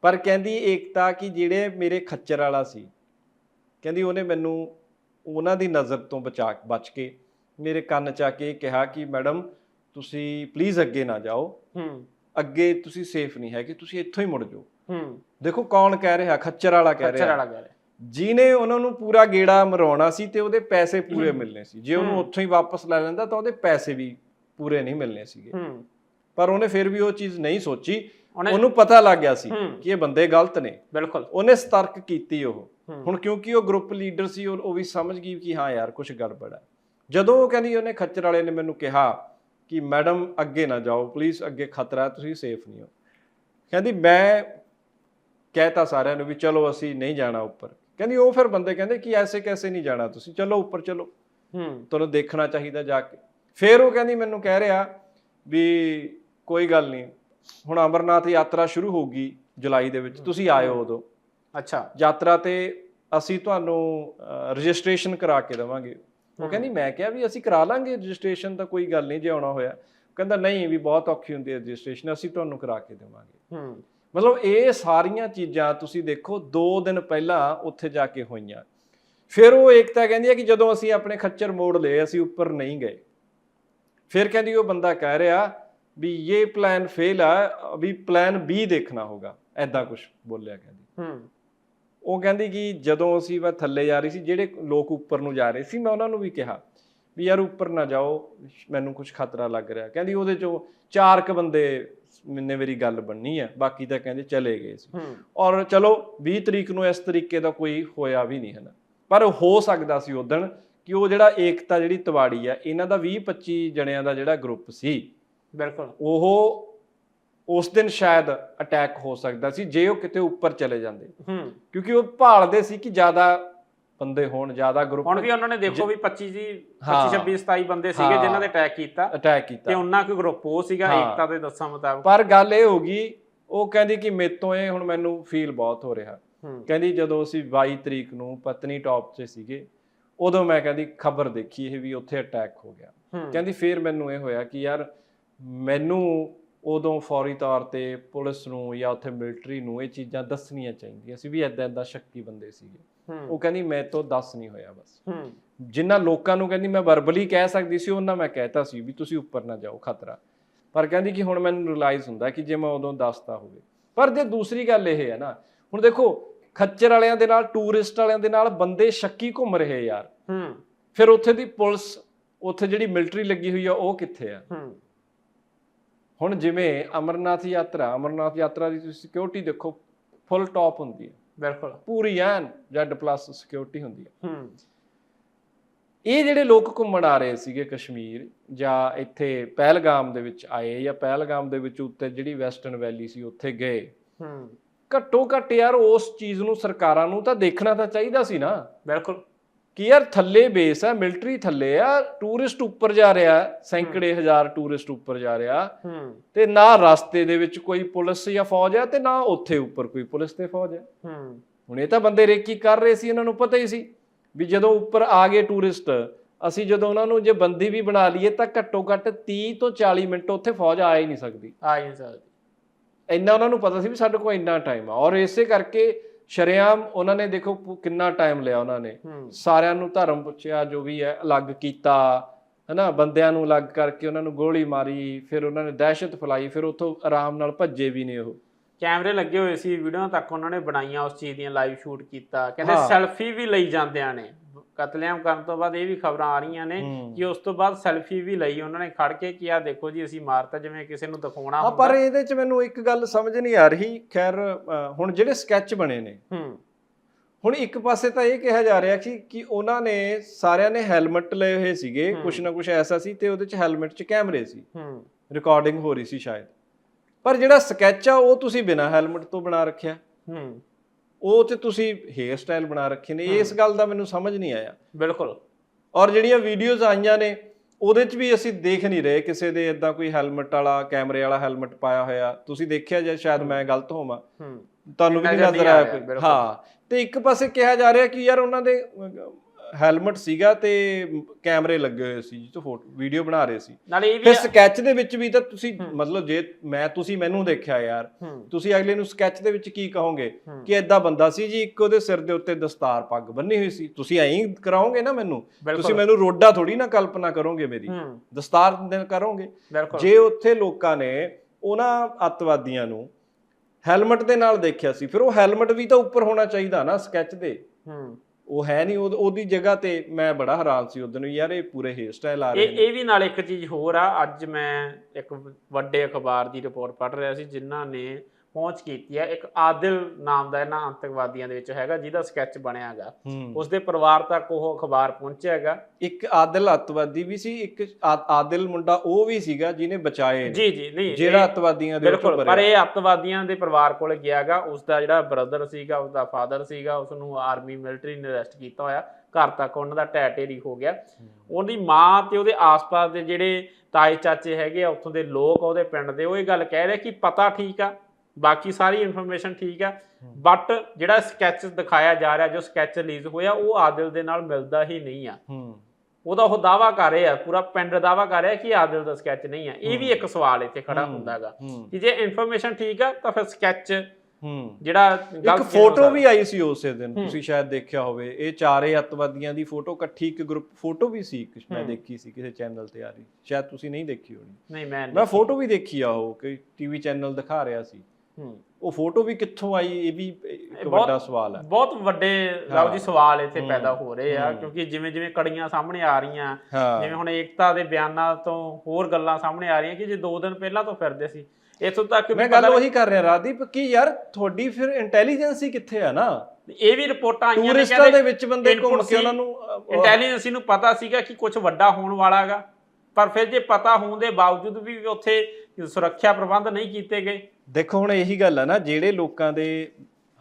ਪਰ ਕਹਿੰਦੀ ਏਕਤਾ ਕਿ ਜਿਹੜੇ ਮੇਰੇ ਖੱਚਰ ਵਾਲਾ ਸੀ। ਕਹਿੰਦੀ ਉਹਨੇ ਮੈਨੂੰ ਉਹਨਾਂ ਦੀ ਨਜ਼ਰ ਤੋਂ ਬਚਾ ਬਚ ਕੇ ਮੇਰੇ ਕੰਨ ਚ ਆ ਕੇ ਕਿਹਾ ਕਿ ਮੈਡਮ ਤੁਸੀਂ ਪਲੀਜ਼ ਅੱਗੇ ਨਾ ਜਾਓ। ਹੂੰ। ਅੱਗੇ ਤੁਸੀਂ ਸੇਫ ਨਹੀਂ ਹੈ ਕਿ ਤੁਸੀਂ ਇੱਥੋਂ ਹੀ ਮੁੜ ਜਾਓ। ਹੂੰ। ਦੇਖੋ ਕੌਣ ਕਹਿ ਰਿਹਾ ਖੱਚਰ ਵਾਲਾ ਕਹਿ ਖੱਚਰ ਰਿਹਾ। ਵਾਲਾ ਕਹਿ ਰਿਹਾ। ਜਿਹਨੇ ਉਹਨਾਂ ਨੂੰ ਪੂਰਾ ਗੇੜਾ ਮਰਾਉਣਾ ਸੀ ਤੇ ਉਹਦੇ ਪੈਸੇ ਪੂਰੇ ਮਿਲਨੇ ਸੀ। ਜੇ ਉਹਨੂੰ। ਉੱਥੋਂ ਹੀ ਵਾਪਸ ਲੈ ਲੈਂਦਾ ਤਾਂ ਉਹਦੇ ਪੈਸੇ ਵੀ ਪੂਰੇ ਨਹੀਂ ਮਿਲਨੇ ਸੀਗੇ। ਹੂੰ। ਪਰ ਉਹਨੇ ਫਿਰ ਵੀ ਉਹ ਚੀਜ਼ ਨਹੀਂ ਸੋਚੀ। ਉਹਨੇ ਪਤਾ ਲੱਗ ਗਿਆ ਸੀ। ਕਿ ਇਹ ਬੰਦੇ ਗਲਤ ਨੇ। ਬਿਲਕੁਲ। ਉਹਨੇ ਸਤਰਕ ਕੀਤੀ ਉਹ। ਹੁਣ ਕਿਉਂਕਿ ਉਹ ਗਰੁੱਪ ਲੀਡਰ ਸੀ ਉਹ ਵੀ ਸਮਝ ਗਈ ਕਿ ਹਾਂ ਯਾਰ ਕੁਝ ਗੜਬੜ ਹੈ। ਜਦੋਂ ਉਹ ਕਹਿੰਦੀ ਉਹਨੇ ਖੱਚਰ ਵਾਲੇ ਨੇ ਮੈਨੂੰ ਕਿਹਾ ਕਿ ਮੈਡਮ ਅੱਗੇ ਨਾ ਜਾਓ ਪਲੀਜ਼ ਅੱਗੇ ਖਤਰਾ ਹੈ ਤੁਸੀਂ ਸੇਫ ਨਹੀਂ ਹੋ। ਕਹਿੰਦੀ ਮੈਂ ਕਹਿਤਾ ਸਾਰਿਆਂ ਨੂੰ ਵੀ ਚਲੋ ਅਸੀਂ ਨਹੀਂ ਜਾਣਾ ਉੱਪਰ। ਕਹਿੰਦੀ ਉਹ ਫਿਰ ਬੰਦੇ ਕਹਿੰਦੇ ਕਿ ਐਸੇ ਕੈਸੇ ਨਹੀਂ ਜਾਣਾ ਤੁਸੀਂ ਚਲੋ ਉੱਪਰ ਚਲੋ। ਹੂੰ। ਤੁਹਾਨੂੰ ਦੇਖਣਾ ਚਾਹੀਦਾ ਜਾ ਕੇ। ਫਿਰ ਉਹ ਕਹਿੰਦੀ ਮੈਨੂੰ ਕਹਿ ਰਿਹਾ ਵੀ ਕੋਈ ਗੱਲ ਨਹੀਂ ਹੁਣ ਅਮਰਨਾਥ ਯਾਤਰਾ ਸ਼ੁਰੂ ਹੋਊਗੀ ਜੁਲਾਈ ਦੇ ਵਿੱਚ ਤੁਸੀਂ ਆਇਓ ਉਦੋਂ। ਅੱਛਾ। ਯਾਤਰਾ ਤੇ ਅਸੀਂ ਤੁਹਾਨੂੰ ਰਜਿਸਟ੍ਰੇਸ਼ਨ ਕਰਾ ਕੇ ਦੇਵਾਂਗੇ। ਉਹ ਕਹਿੰਦੀ ਮੈਂ ਕਿਹਾ ਵੀ ਅਸੀਂ ਕਰਾ ਲਾਂਗੇ ਰਜਿਸਟ੍ਰੇਸ਼ਨ ਤਾਂ ਕੋਈ ਗੱਲ ਨਹੀਂ ਜੇ ਆਉਣਾ ਹੋਇਆ। ਕਹਿੰਦਾ ਨਹੀਂ ਵੀ ਬਹੁਤ ਔਖੀ ਹੁੰਦੀ ਹੈ ਰਜਿਸਟ੍ਰੇਸ਼ਨ ਅਸੀਂ ਤੁਹਾਨੂੰ ਕਰਾ ਕੇ ਦੇਵਾਂਗੇ। ਹੂੰ। ਮਤਲਬ ਇਹ ਸਾਰੀਆਂ ਚੀਜ਼ਾਂ ਤੁਸੀਂ ਦੇਖੋ 2 ਦਿਨ ਪਹਿਲਾਂ ਉੱਥੇ ਜਾ ਕੇ ਹੋਈਆਂ। ਫਿਰ ਉਹ ਏਕਤਾ ਕਹਿੰਦੀ ਹੈ ਕਿ ਜਦੋਂ ਅਸੀਂ ਆਪਣੇ ਖੱਚਰ ਮੋੜ ਲਏ ਅਸੀਂ ਉੱਪਰ ਨਹੀਂ ਗਏ। ਫਿਰ ਕਹਿੰਦੀ ਉਹ ਬੰਦਾ ਕਹਿ ਰਿਹਾ ਵੀ ਇਹ ਪਲਾਨ ਫੇਲ ਆ ਵੀ ਪਲਾਨ ਬੀ ਦੇਖਣਾ ਹੋਗਾ। ਐਦਾਂ ਕੁਝ ਬੋਲਿਆ ਕਹਿੰਦੀ। ਹੂੰ। ਉਹ ਕਹਿੰਦੀ ਕਿ ਜਦੋਂ ਅਸੀਂ ਵਾ ਥੱਲੇ ਜਾ ਰਹੀ ਸੀ ਜਿਹੜੇ ਲੋਕ ਉੱਪਰ ਨੂੰ ਜਾ ਰਹੇ ਸੀ ਮੈਂ ਉਹਨਾਂ ਨੂੰ ਵੀ ਕਿਹਾ ਵੀ ਯਾਰ ਉੱਪਰ ਨਾ ਜਾਓ ਮੈਨੂੰ ਕੁਝ ਖਤਰਾ ਲੱਗ ਰਿਹਾ। ਕਹਿੰਦੀ ਉਹਦੇ ਚੋਂ ਚਾਰ ਕ ਬੰਦੇ ਮੈਨੇ ਮੇਰੀ ਗੱਲ ਬੰਨੀ ਹੈ ਬਾਕੀ ਤਾਂ ਕਹਿੰਦੇ ਚਲੇ ਗਏ ਸੀ। ਔਰ ਚਲੋ 20 ਤਰੀਕ ਨੂੰ ਇਸ ਤਰੀਕੇ ਦਾ ਕੋਈ ਹੋਇਆ ਵੀ ਨਹੀਂ ਹੈ ਨਾ ਪਰ ਹੋ ਸਕਦਾ ਸੀ ਉਦਣ ਕਿ ਉਹ ਜਿਹੜਾ ਏਕਤਾ ਜਿਹੜੀ ਤਵਾੜੀ ਆ ਇਹਨਾਂ ਦਾ 20 25 ਜਣਿਆਂ ਦਾ ਜਿਹੜਾ ਗਰੁੱਪ ਸੀ ਬਿਲਕੁਲ। ਉਹ ਉਸ ਦਿਨ ਸ਼ਾਇਦ ਅਟੈਕ ਹੋ ਸਕਦਾ ਸੀ ਜੇ ਉਹ ਕਿਤੇ ਉੱਪਰ ਚਲੇ ਜਾਂਦੇ। ਹੂੰ। ਕਿਉਂਕਿ ਉਹ ਭਾਲਦੇ ਸੀ ਕਿ ਜ਼ਿਆਦਾ ਬੰਦੇ ਹੋਣ ਜ਼ਿਆਦਾ ਗਰੁੱਪ ਹੁਣ ਵੀ ਉਹਨਾਂ ਨੇ ਦੇਖੋ ਵੀ 25 ਜੀ 25 ਹਾਂ। 26 27 ਬੰਦੇ ਸੀਗੇ। ਜਿਨ੍ਹਾਂ ਦੇ ਅਟੈਕ ਕੀਤਾ। ਅਟੈਕ ਤੇ ਕੀਤਾ ਉਹਨਾਂ ਕੋ ਗਰੁੱਪ ਉਹ ਸੀਗਾ। ਏਕਤਾ ਦੇ ਦੱਸਾਂ ਮੁਤਾਬਕ। ਪਰ ਗੱਲ ਇਹ ਹੋ ਗਈ ਉਹ ਕਹਿੰਦੀ ਕਿ ਮੇਤੋਂ ਇਹ ਹੁਣ ਮੈਨੂੰ ਫੀਲ ਬਹੁਤ ਹੋ ਰਿਹਾ। ਕਹਿੰਦੀ ਜਦੋਂ ਅਸੀਂ 22 ਤਰੀਕ ਨੂੰ ਪਤਨੀ ਟੌਪ 'ਚ ਸੀਗੇ ਉਦੋਂ ਮੈਂ ਕਹਿੰਦੀ ਖਬਰ ਦੇਖੀ ਇਹ ਵੀ ਉੱਥੇ ਅਟੈਕ ਹੋ ਗਿਆ। ਕਹਿੰਦੀ ਫਿਰ ਮੈਨੂੰ ਇਹ ਹੋਇਆ ਕਿ ਯਾਰ ਮੈਨੂੰ ਉਦੋਂ ਫੌਰੀ ਤੌਰ ਤੇ ਪੁਲਿਸ ਨੂੰ ਜਾਂ ਉੱਥੇ ਮਿਲਟਰੀ ਨੂੰ ਇਹ ਚੀਜ਼ਾਂ ਦੱਸਣੀਆਂ ਚਾਹੀਦੀਆਂ ਸੀ ਵੀ ਐਦਾਂ ਐਦਾਂ ਸ਼ੱਕੀ ਬੰਦੇ ਸੀਗੇ। ਉਹ ਕਹਿੰਦੀ ਮੈਂ ਤੋਂ ਦੱਸ ਨਹੀਂ ਹੋਇਆ ਬਸ। ਜਿਨ੍ਹਾਂ ਲੋਕਾਂ ਨੂੰ ਕਹਿੰਦੀ ਮੈਂ ਵਰਬਲੀ ਕਹਿ ਸਕਦੀ ਸੀ ਉਹਨਾਂ ਮੈਂ ਕਹਿਤਾ ਸੀ ਵੀ ਤੁਸੀਂ ਉੱਪਰ ਨਾ ਜਾਓ ਖਤਰਾ। ਪਰ ਕਹਿੰਦੀ ਕਿ ਹੁਣ ਮੈਨੂੰ ਰਿਅਲਾਈਜ਼ ਹੁੰਦਾ ਕਿ ਜੇ ਮੈਂ ਉਦੋਂ ਦੱਸਤਾ ਹੋਵੇ। ਪਰ ਜੇ ਦੂਸਰੀ ਗੱਲ ਇਹ ਹੈ ਨਾ ਹੁਣ ਦੇਖੋ ਖੱਚਰ ਵਾਲਿਆਂ ਦੇ ਨਾਲ ਟੂਰਿਸਟ ਵਾਲਿਆਂ ਦੇ ਨਾਲ ਬੰਦੇ ਸ਼ੱਕੀ ਘੁੰਮ ਰਹੇ ਯਾਰ। ਹੂੰ। ਫਿਰ ਉੱਥੇ ਦੀ ਪੁਲਿਸ ਉੱਥੇ ਜਿਹੜੀ ਮਿਲਟਰੀ ਲੱਗੀ ਹੋਈ ਆ ਉਹ ਕਿੱਥੇ ਆ? ਹੂੰ। ਹੁਣ ਜਿਵੇਂ ਅਮਰਨਾਥ ਯਾਤਰਾ ਅਮਰਨਾਥ ਯਾਤਰਾ ਦੀ ਤੁਸੀਂ ਸਿਕਿਉਰਿਟੀ ਦੇਖੋ ਫੁੱਲ ਟਾਪ ਹੁੰਦੀ ਹੈ। ਬਿਲਕੁਲ। ਪੂਰੀ ਐਨ ਜੈਡ ਪਲੱਸ ਸਿਕਿਉਰਿਟੀ ਹੁੰਦੀ ਹੈ। ਹੂੰ। ਇਹ ਜਿਹੜੇ ਲੋਕ ਘੁੰਮਣ ਆ ਰਹੇ ਸੀਗੇ ਕਸ਼ਮੀਰ ਜਾਂ ਇੱਥੇ ਪਹਿਲਗਾਮ ਦੇ ਵਿੱਚ ਆਏ ਜਾਂ ਪਹਿਲਗਾਮ ਦੇ ਵਿੱਚ ਉੱਤੇ ਜਿਹੜੀ ਵੈਸਟਰਨ ਵੈਲੀ ਸੀ ਉੱਥੇ ਗਏ। ਹੂੰ। ਘੱਟੋ ਘੱਟ ਯਾਰ ਉਸ ਚੀਜ਼ ਨੂੰ ਸਰਕਾਰਾਂ ਨੂੰ ਤਾਂ ਦੇਖਣਾ ਤਾਂ ਚਾਹੀਦਾ ਸੀ ਨਾ। ਬਿਲਕੁਲ। ਕਿ ਯਾਰ ਥੱਲੇ ਬੇਸ ਹੈ ਮਿਲਟਰੀ ਥੱਲੇ ਆ ਟੂਰਿਸਟ ਉੱਪਰ ਜਾ ਰਿਹਾ ਸੈਂਕੜੇ ਹਜ਼ਾਰ ਟੂਰਿਸਟ ਉੱਪਰ ਜਾ ਰਿਹਾ। ਹੂੰ। ਤੇ ਨਾ ਰਸਤੇ ਦੇ ਵਿੱਚ ਕੋਈ ਪੁਲਿਸ ਜਾਂ ਫੌਜ ਹੈ ਤੇ ਨਾ ਉੱਥੇ ਉੱਪਰ ਕੋਈ ਪੁਲਿਸ ਤੇ ਫੌਜ ਹੂੰ। ਹੁਣ ਇਹ ਤਾਂ ਬੰਦੇ ਰੇਕੀ ਕਰ ਰਹੇ ਸੀ ਇਹਨਾਂ ਨੂੰ ਪਤਾ ਹੀ ਸੀ ਵੀ ਜਦੋਂ ਉੱਪਰ ਆ ਗਏ ਟੂਰਿਸਟ ਅਸੀਂ ਜਦੋਂ ਉਹਨਾਂ ਨੂੰ ਜੇ ਬੰਦੀ ਵੀ ਬਣਾ ਲਈਏ ਤਾਂ ਘੱਟੋ ਘੱਟ 30 ਤੋਂ 40 ਮਿੰਟ ਉੱਥੇ ਫੌਜ ਆ ਹੀ ਨਹੀਂ ਸਕਦੀ। ਆ ਹੀ ਨਹੀਂ ਸਕਦੀ। ਇੰਨਾ ਉਹਨਾਂ ਨੂੰ ਪਤਾ ਸੀ ਵੀ ਸਾਡੇ ਕੋਲ ਇੰਨਾ ਟਾਈਮ ਆ। ਔਰ ਇਸੇ ਕਰਕੇ ਸ਼ਰੇਆਮ ਉਹਨਾਂ ਨੇ ਦੇਖੋ ਕਿੰਨਾ ਟਾਈਮ ਲਿਆ ਉਹਨਾਂ ਨੇ। ਸਾਰਿਆਂ ਨੂੰ ਧਰਮ ਪੁੱਛਿਆ ਜੋ ਵੀ ਹੈ ਅਲੱਗ ਕੀਤਾ ਹਨਾ? ਬੰਦਿਆਂ ਨੂੰ ਅਲੱਗ ਕਰਕੇ ਉਹਨਾਂ ਨੂੰ ਗੋਲੀ ਮਾਰੀ ਫਿਰ ਉਹਨਾਂ ਨੇ ਦਹਿਸ਼ਤ ਫੈਲਾਈ ਫਿਰ ਉੱਥੋਂ ਆਰਾਮ ਨਾਲ ਭੱਜੇ ਵੀ ਨੇ ਉਹ। ਕੈਮਰੇ ਲੱਗੇ ਹੋਏ ਸੀ ਵੀਡੀਓ ਤੱਕ ਉਹਨਾਂ ਨੇ ਬਣਾਈਆਂ ਉਸ ਚੀਜ਼ ਦੀਆਂ ਲਾਈਵ ਸ਼ੂਟ ਕੀਤਾ। ਕਹਿੰਦੇ। ਸੈਲਫੀ ਵੀ ਲਈ ਜਾਂਦਿਆਂ ਨੇ। ਕਤਲੇਆਮ ਕਰਨ ਤੋਂ ਬਾਅਦ ਇਹ ਵੀ ਖਬਰਾਂ ਆ ਰਹੀਆਂ ਨੇ। ਕਿ ਉਸ ਤੋਂ ਬਾਅਦ ਸੈਲਫੀ ਵੀ ਲਈ ਉਹਨਾਂ ਨੇ ਖੜ ਕੇ ਕਿ ਆ ਦੇਖੋ ਜੀ ਅਸੀਂ ਮਾਰਤਾ ਜਿਵੇਂ ਕਿਸੇ ਨੂੰ ਦਿਖਾਉਣਾ ਹਾਂ ਪਰ ਇਹਦੇ ਚ ਮੈਨੂੰ ਇੱਕ ਗੱਲ ਸਮਝ ਨਹੀਂ ਆ ਰਹੀ। ਖੈਰ ਹੁਣ ਜਿਹੜੇ ਸਕੈਚ ਬਣੇ ਨੇ ਹੁਣ ਇੱਕ ਪਾਸੇ ਤਾਂ ਇਹ ਕਿਹਾ ਜਾ ਰਿਹਾ ਸੀ ਕਿ ਉਹਨਾਂ ਨੇ ਸਾਰਿਆਂ ਨੇ ਹੈਲਮਟ ਲਏ ਹੋਏ ਸੀਗੇ। ਕੁਛ ਨਾ ਕੁਛ ਐਸਾ ਸੀ ਤੇ ਉਹਦੇ ਚ ਹੈਲਮਟ ਚ ਕੈਮਰੇ ਸੀ। ਰਿਕਾਰਡਿੰਗ ਹੋ ਰਹੀ ਸੀ ਸ਼ਾਇਦ। ਪਰ ਜਿਹੜਾ ਸਕੈਚ ਆ ਉਹ ਤੁਸੀਂ ਬਿਨਾਂ ਹੈਲਮਟ ਤੋਂ ਬਣਾ ਰੱਖਿਆ। ਹੂੰ। ਉਹ ਤੇ ਤੁਸੀਂ ਹੇਅਰ ਸਟਾਈਲ ਬਣਾ ਰੱਖੇ ਨੇ ਇਸ ਗੱਲ ਦਾ ਮੈਨੂੰ ਸਮਝ ਨਹੀਂ ਆਇਆ। ਬਿਲਕੁਲ। ਔਰ ਜਿਹੜੀਆਂ ਵੀਡੀਓਜ਼ ਆਈਆਂ ਨੇ ਉਹਦੇ 'ਚ ਵੀ ਅਸੀਂ ਦੇਖ ਨਹੀਂ ਰਹੇ ਕਿਸੇ ਦੇ ਇਦਾਂ ਕੋਈ ਹੈਲਮਟ ਵਾਲਾ ਕੈਮਰੇ ਵਾਲਾ ਹੈਲਮਟ ਪਾਇਆ ਹੋਇਆ। ਤੁਸੀਂ ਦੇਖਿਆ ਜਾਂ ਸ਼ਾਇਦ ਮੈਂ ਗਲਤ ਹੋਵਾਂ। ਤੁਹਾਨੂੰ ਵੀ ਨਹੀਂ ਨਜ਼ਰ ਆਇਆ। ਹਾਂ। ਤੇ ਇੱਕ ਪਾਸੇ ਕਿਹਾ ਜਾ ਰਿਹਾ ਕਿ ਯਾਰ ਉਹਨਾਂ ਦੇ ਹੈਲਮਟ ਸੀਗਾ ਤੇ ਕੈਮਰੇ ਲੱਗੇ ਹੋਏ ਸੀ ਜਿੱਥੋਂ ਫੋਟੋ ਵੀਡੀਓ ਬਣਾ ਰਹੇ ਸੀ। ਨਾਲੇ ਇਹ ਵੀ ਫਿਰ ਸਕੈਚ ਦੇ ਵਿੱਚ ਵੀ ਤਾਂ ਤੁਸੀਂ ਮਤਲਬ ਜੇ ਮੈਂ ਤੁਸੀਂ ਮੈਨੂੰ ਦੇਖਿਆ ਯਾਰ ਤੁਸੀਂ ਅਗਲੇ ਨੂੰ ਸਕੈਚ ਦੇ ਵਿੱਚ ਕੀ ਕਹੋਗੇ। ਕਿ ਐਦਾਂ ਬੰਦਾ ਸੀ ਜੀ ਇੱਕ ਉਹਦੇ ਸਿਰ ਦੇ ਉੱਤੇ ਦਸਤਾਰ ਪੱਗ ਬੰਨੀ ਹੋਈ ਸੀ। ਤੁਸੀਂ ਐਂ ਕਰਾਓਗੇ ਨਾ ਮੈਨੂੰ। ਤੁਸੀਂ ਮੈਨੂੰ ਰੋਡਾ ਥੋੜੀ ਨਾ ਕਲਪਨਾ ਕਰੋਗੇ ਮੇਰੀ। ਦਸਤਾਰ ਦੇ ਕਰੋਗੇ। ਜੇ ਉੱਥੇ ਲੋਕਾਂ ਨੇ ਉਹਨਾਂ ਅੱਤਵਾਦੀਆਂ ਨੂੰ ਹੈਲਮਟ ਦੇ ਨਾਲ ਦੇਖਿਆ ਸੀ ਫਿਰ ਉਹ ਹੈਲਮਟ ਵੀ ਤਾਂ ਉੱਪਰ ਹੋਣਾ ਚਾਹੀਦਾ ਨਾ ਸਕੈਚ ਦੇ। ਹੂੰ। ਉਹ ਹੈ ਨਹੀਂ ਉਹ- ਉਹਦੀ ਜਗ੍ਹਾ ਤੇ ਮੈਂ ਬੜਾ ਹੈਰਾਨ ਸੀ ਉਦੋਂ ਯਾਰ ਇਹ ਪੂਰੇ ਹੇਅਰ ਸਟਾਈਲ ਆ ਰਹੇ ਇਹ ਇਹ ਵੀ ਨਾਲ ਇੱਕ ਚੀਜ਼ ਹੋਰ ਆ ਅੱਜ ਮੈਂ ਇੱਕ ਵੱਡੇ ਅਖਬਾਰ ਦੀ ਰਿਪੋਰਟ ਪੜ੍ਹ ਰਿਹਾ ਸੀ ਜਿਨ੍ਹਾਂ ਨੇ ਪਹੁੰਚ ਕੀਤੀ ਹੈ। ਇੱਕ ਆਦਿਲ ਨਾਮ ਦਾ ਇਹਨਾਂ ਆਤੰਕਵਾਦੀਆਂ ਦੇ ਵਿੱਚ ਹੈਗਾ ਜਿਹਦਾ ਸਕੈਚ ਬਣਿਆ ਹੈਗਾ। ਹੂੰ। ਉਸ ਦੇ ਪਰਿਵਾਰ ਤੱਕ ਉਹ ਅਖਬਾਰ ਪਹੁੰਚਿਆ ਹੈਗਾ। ਇੱਕ ਆਦਿਲ ਅੱਤਵਾਦੀ ਵੀ ਸੀ ਇੱਕ ਆਦਿਲ ਮੁੰਡਾ ਉਹ ਵੀ ਸੀਗਾ ਜਿਹਨੇ ਬਚਾਏ। ਜੀ ਜੀ ਨਹੀਂ ਜਿਹੜਾ ਅੱਤਵਾਦੀਆਂ ਦੇ ਬਿਲਕੁਲ ਪਰ ਇਹ ਅੱਤਵਾਦੀਆਂ ਦੇ ਪਰਿਵਾਰ ਕੋਲ ਗਿਆ ਹੈਗਾ। ਉਸ ਦਾ ਜਿਹੜਾ ਬ੍ਰਦਰ ਸੀਗਾ ਉਸ ਦਾ ਫਾਦਰ ਸੀਗਾ ਉਸ ਨੂੰ ਆਰਮੀ ਮਿਲਟਰੀ ਨੇ ਅਰੈਸਟ ਕੀਤਾ ਹੋਇਆ। ਘਰ ਤੱਕ ਉਹਨਾਂ ਦਾ ਢੇਰੀ ਹੋ ਗਿਆ। ਉਹਦੀ ਮਾਂ ਤੇ ਉਹਦੇ ਆਸ-ਪਾਸ ਦੇ ਜਿਹੜੇ ਤਾਏ ਚਾਚੇ ਹੈਗੇ ਆ ਉੱਥੋਂ ਦੇ ਲੋਕ ਉਹਦੇ ਪਿੰਡ ਦੇ ਉਹ ਇਹ ਗੱਲ ਕਹਿ ਰਹੇ ਕਿ ਪਤਾ ਠੀਕ ਆ ਬਾਕੀ ਸਾਰੀ ਇਨਫੋਰਮੇਸ਼ਨ ਠੀਕ ਆ ਬਟ ਜਿਹੜਾ ਸਕੈਚ ਦਿਖਾਇਆ ਜਾ ਰਿਹਾ ਜੋ ਸਕੈਚ ਰਿਲੀਜ਼ ਹੋਇਆ ਉਹ ਆਦਿਲ ਦੇ ਨਾਲ ਮਿਲਦਾ ਹੀ ਨਹੀਂ ਆ। ਹੂੰ। ਉਹਦਾ ਉਹ ਦਾਵਾ ਕਰ ਰਿਹਾ ਪੂਰਾ ਪਿੰਡ ਦਾਵਾ ਕਰ ਰਿਹਾ ਕਿ ਆਦਿਲ ਦਾ ਸਕੈਚ ਨਹੀਂ ਹੈ ਇਹ ਵੀ ਇੱਕ ਸਵਾਲ ਇੱਥੇ ਖੜਾ ਹੁੰਦਾ ਹੈਗਾ ਹੂੰ। ਕਿ ਜੇ ਇਨਫੋਰਮੇਸ਼ਨ ਠੀਕ ਆ ਤਾਂ ਫਿਰ ਸਕੈਚ ਹੂੰ। ਜਿਹੜਾ ਇੱਕ ਹੋ ਫੋਟੋ? ਵੀ ਆਈ ਸੀ ਉਸੇ ਦਿਨ ਤੁਸੀਂ ਸ਼ਾਇਦ ਦੇਖਿਆ ਹੋਵੇ। ਇਹ ਚਾਰੇ ਅੱਤਵਾਦੀਆਂ ਦੀ ਫੋਟੋ ਇਕੱਠੀ ਇੱਕ ਗਰੁੱਪ ਫੋਟੋ ਵੀ ਸੀ ਮੈਂ ਦੇਖੀ ਸੀ ਕਿਸੇ ਚੈਨਲ ਤੇ ਆ ਰਹੀ। ਸ਼ਾਇਦ ਤੁਸੀਂ ਨਹੀਂ ਦੇਖੀ ਹੋਣੀ। ਨਹੀਂ ਮੈਂ ਮੈਂ ਫੋਟੋ ਵੀ ਦੇਖੀ ਆ ਉਹ ਕਿ ਟੀਵੀ ਚੈਨਲ ਦਿਖਾ ਰਿਹਾ ਸੀ। ਹੂੰ ਉਹ ਫੋਟੋ ਵੀ ਕਿੱਥੋਂ ਆਈ ਇਹ ਵੀ ਇੱਕ ਵੱਡਾ ਸਵਾਲ ਹੈ। ਬਹੁਤ ਵੱਡੇ ਲਓ ਜੀ ਸਵਾਲ ਇੱਥੇ ਪੈਦਾ ਹੋ ਰਹੇ ਆ। ਕਿਉਂਕਿ ਜਿਵੇਂ ਜਿਵੇਂ ਕੜੀਆਂ ਸਾਹਮਣੇ ਆ ਰਹੀਆਂ ਜਿਵੇਂ ਹੁਣ ਏਕਤਾ ਦੇ ਬਿਆਨਾਂ ਤੋਂ ਹੋਰ ਗੱਲਾਂ ਸਾਹਮਣੇ ਆ ਰਹੀਆਂ ਕਿ ਜੇ 2 ਦਿਨ ਪਹਿਲਾਂ ਤੋਂ ਫਿਰਦੇ ਸੀ ਇੱਥੋਂ ਤੱਕ ਵੀ ਮੈਂ ਗੱਲ ਉਹੀ ਕਰ ਰਿਹਾ ਰਾਦੀਪ ਕਿ ਯਾਰ ਤੁਹਾਡੀ ਫਿਰ ਇੰਟੈਲੀਜੈਂਸ ਕਿੱਥੇ ਆ ਨਾ? ਇਹ ਵੀ ਰਿਪੋਰਟਾਂ ਆਈਆਂ ਨੇ ਟੂਰਿਸਟਾਂ ਦੇ ਵਿੱਚ ਬੰਦੇ ਘੁੰਮ ਕੇ ਉਹਨਾਂ ਨੂੰ ਇੰਟੈਲੀਜੈਂਸ ਨੂੰ ਪਤਾ ਸੀਗਾ ਕਿ ਕੁਝ ਵੱਡਾ ਹੋਣ ਵਾਲਾ ਹੈਗਾ ਪਰ ਫਿਰ ਜੇ ਪਤਾ ਹੋਣ ਦੇ ਬਾਵਜੂਦ ਵੀ ਉੱਥੇ ਸੁਰੱਖਿਆ ਪ੍ਰਬੰਧ ਨਹੀਂ ਕੀਤੇ ਗਏ ਦੇਖੋ ਹੁਣ ਇਹੀ ਗੱਲ ਆ ਨਾ ਜਿਹੜੇ ਲੋਕਾਂ ਦੇ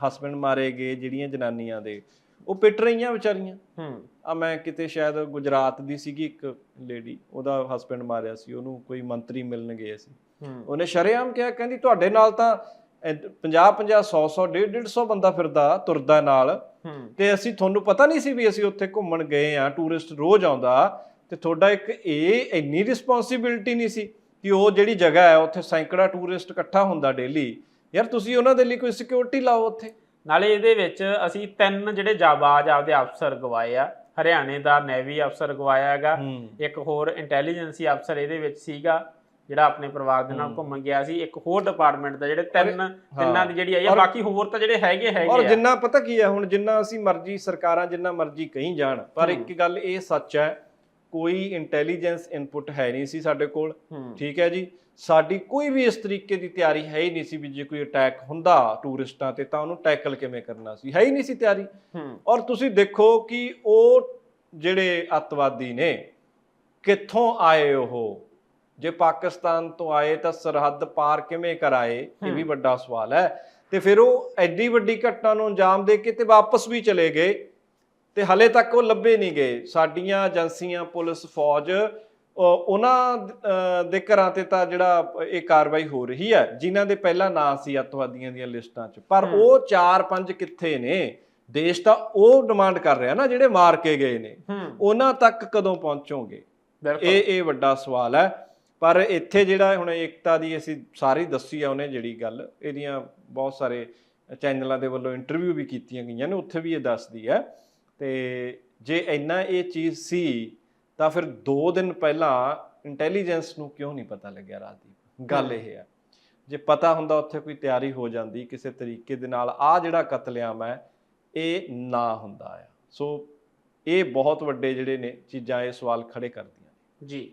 ਹਸਬੰਡ ਮਾਰੇ ਗਏ ਜਿਹੜੀਆਂ ਜਨਾਨੀਆਂ ਦੇ ਉਹ ਪਿੱਟ ਰਹੀਆਂ ਵਿਚਾਰੀਆਂ। ਹੂੰ। ਆ ਮੈਂ ਕਿਤੇ ਸ਼ਾਇਦ ਗੁਜਰਾਤ ਦੀ ਸੀਗੀ ਇੱਕ ਲੇਡੀ ਉਹਦਾ ਹਸਬੰਡ ਮਾਰਿਆ ਸੀ ਉਹਨੂੰ ਕੋਈ ਮੰਤਰੀ ਮਿਲਣ ਗਏ ਸੀ। ਹੂੰ। ਉਹਨੇ ਸ਼ਰੇਆਮ ਕਿਹਾ ਕਹਿੰਦੀ ਤੁਹਾਡੇ ਨਾਲ ਤਾਂ 50 50 100 100 150 150 ਬੰਦਾ ਫਿਰਦਾ ਤੁਰਦਾ ਨਾਲ। ਤੇ ਅਸੀਂ ਤੁਹਾਨੂੰ ਪਤਾ ਨਹੀਂ ਸੀ ਵੀ ਅਸੀਂ ਉੱਥੇ ਘੁੰਮਣ ਗਏ ਆ ਟੂਰਿਸਟ ਰੋਜ਼ ਆਉਂਦਾ ਤੇ ਤੁਹਾਡਾ ਇੱਕ ਇਹ ਇੰਨੀ ਰਿਸਪੌਂਸਿਬਿਲਟੀ ਨਹੀਂ ਸੀ। ਕਿ ਉਹ ਜਿਹੜੀ ਜਗ੍ਹਾ ਹੈ ਉੱਥੇ ਸੈਂਕੜਾ ਟੂਰਿਸਟ ਇਕੱਠਾ ਹੁੰਦਾ ਡੇਲੀ ਯਾਰ ਤੁਸੀਂ ਉਹਨਾਂ ਦੇ ਲਈ ਕੋਈ ਸਿਕਿਉਰਿਟੀ ਲਾਓ ਉੱਥੇ। ਨਾਲੇ ਇਹਦੇ ਵਿੱਚ ਅਸੀਂ ਤਿੰਨ ਜਿਹੜੇ ਜਾਬਾਜ਼ ਆਪਦੇ ਅਫਸਰ ਗਵਾਏ ਆ। ਹਰਿਆਣੇ ਦਾ ਨੇਵੀ ਅਫਸਰ ਗਵਾਇਆ ਹੈਗਾ। ਇੱਕ ਹੋਰ ਇੰਟੈਲੀਜੈਂਸੀ ਅਫਸਰ ਇਹਦੇ ਵਿੱਚ ਸੀਗਾ ਜਿਹੜਾ ਆਪਣੇ ਪਰਿਵਾਰ ਦੇ ਨਾਲ ਘੁੰਮਣ ਗਿਆ ਸੀ। ਇੱਕ ਹੋਰ ਡਿਪਾਰਟਮੈਂਟ ਦਾ ਜਿਹੜੇ ਤਿੰਨ ਤਿੰਨਾਂ ਦੀ ਜਿਹੜੀ ਆਈ ਔਰ- ਬਾਕੀ ਹੋਰ ਤਾਂ ਜਿਹੜੇ ਹੈਗੇ ਔਰ ਹੈਗੇ ਆ। ਜਿੰਨਾ ਪਤਾ ਕੀ ਹੈ ਹੁਣ ਜਿੰਨਾ ਅਸੀਂ ਮਰਜ਼ੀ ਸਰਕਾਰਾਂ ਜਿੰਨਾ ਮਰਜ਼ੀ ਕਹੀ ਜਾਣ ਪਰ ਇੱਕ ਗੱਲ ਇਹ ਸੱਚ ਹੈ ਕੋਈ ਇੰਟੈਲੀਜੈਂਸ ਇਨਪੁਟ ਹੈ ਨਹੀਂ ਸੀ ਸਾਡੇ ਕੋਲ। ਠੀਕ ਹੈ ਜੀ? ਸਾਡੀ ਕੋਈ ਵੀ ਇਸ ਤਰੀਕੇ ਦੀ ਤਿਆਰੀ ਹੈ ਹੀ ਨਹੀਂ ਸੀ ਵੀ ਜੇ ਕੋਈ ਅਟੈਕ ਹੁੰਦਾ ਟੂਰਿਸਟਾਂ ਤੇ ਤਾਂ ਉਹਨੂੰ ਟੈਕਲ ਕਿਵੇਂ ਕਰਨਾ ਸੀ। ਹੈ ਹੀ ਨਹੀਂ ਸੀ ਤਿਆਰੀ। ਔਰ ਤੁਸੀਂ ਦੇਖੋ ਕਿ ਉਹ ਜਿਹੜੇ ਅੱਤਵਾਦੀ ਨੇ ਕਿੱਥੋਂ ਆਏ ਉਹ? ਜੇ ਪਾਕਿਸਤਾਨ ਤੋਂ ਆਏ ਤਾਂ ਸਰਹੱਦ ਪਾਰ ਕਿਵੇਂ ਕਰਾਏ? ਇਹ ਵੀ ਵੱਡਾ ਸਵਾਲ ਹੈ। ਤੇ ਫਿਰ ਉਹ ਐਡੀ ਵੱਡੀ ਘਟਨਾ ਨੂੰ ਅੰਜਾਮ ਦੇ ਕੇ ਤੇ ਵਾਪਸ ਵੀ ਚਲੇ ਗਏ। ਤੇ ਹਲੇ ਤੱਕ ਉਹ ਲੱਭੇ ਨਹੀਂ ਗਏ। ਸਾਡੀਆਂ ਏਜੰਸੀਆਂ ਪੁਲਿਸ ਫੌਜ ਉਹ- ਉਹਨਾਂ ਦੇ ਘਰਾਂ ਤੇ ਤਾਂ ਜਿਹੜਾ ਇਹ ਕਾਰਵਾਈ ਹੋ ਰਹੀ ਹੈ ਜਿਨ੍ਹਾਂ ਦੇ ਪਹਿਲਾਂ ਨਾਂ ਸੀ ਅੱਤਵਾਦੀਆਂ ਦੀਆਂ ਲਿਸਟਾਂ 'ਚ। ਪਰ ਉਹ 4-5 ਕਿੱਥੇ ਨੇ? ਦੇਸ਼ ਤਾਂ ਉਹ ਡਿਮਾਂਡ ਕਰ ਰਿਹਾ ਨਾ ਜਿਹੜੇ ਮਾਰ ਕੇ ਗਏ ਨੇ। ਉਹਨਾਂ ਤੱਕ ਕਦੋਂ ਪਹੁੰਚੋਗੇ? ਇਹ ਇਹ ਵੱਡਾ ਸਵਾਲ ਹੈ। ਪਰ ਇੱਥੇ ਜਿਹੜਾ ਹੁਣ ਏਕਤਾ ਦੀ ਅਸੀਂ ਸਾਰੀ ਦੱਸੀ ਆ ਉਹਨੇ ਜਿਹੜੀ ਗੱਲ ਇਹਦੀਆਂ ਬਹੁਤ ਸਾਰੇ ਚੈਨਲਾਂ ਦੇ ਵੱਲੋਂ ਇੰਟਰਵਿਊ ਵੀ ਕੀਤੀਆਂ ਗਈਆਂ ਨੇ ਉੱਥੇ ਵੀ ਇਹ ਦੱਸਦੀ ਹੈ। ਤੇ ਜੇ ਇੰਨਾ ਇਹ ਚੀਜ਼ ਸੀ, ਤਾਂ ਫਿਰ 2 ਦਿਨ ਪਹਿਲਾਂ ਇੰਟੈਲੀਜੈਂਸ ਨੂੰ ਕਿਉਂ ਨਹੀਂ ਪਤਾ ਲੱਗਿਆ ਰਾਜਦੀਪ? ਗੱਲ ਇਹ ਹੈ ਜੇ ਪਤਾ ਹੁੰਦਾ ਉੱਥੇ ਕੋਈ ਤਿਆਰੀ ਹੋ ਜਾਂਦੀ ਕਿਸੇ ਤਰੀਕੇ ਦੇ ਨਾਲ ਆ ਜਿਹੜਾ ਕਤਲੇਆਮ ਹੈ, ਇਹ ਨਾ ਹੁੰਦਾ ਆ। ਸੋ ਇਹ ਬਹੁਤ ਵੱਡੇ ਜਿਹੜੇ ਨੇ ਚੀਜ਼ਾਂ, ਇਹ ਸਵਾਲ ਖੜੇ ਕਰਦੀਆਂ ਨੇ। ਜੀ।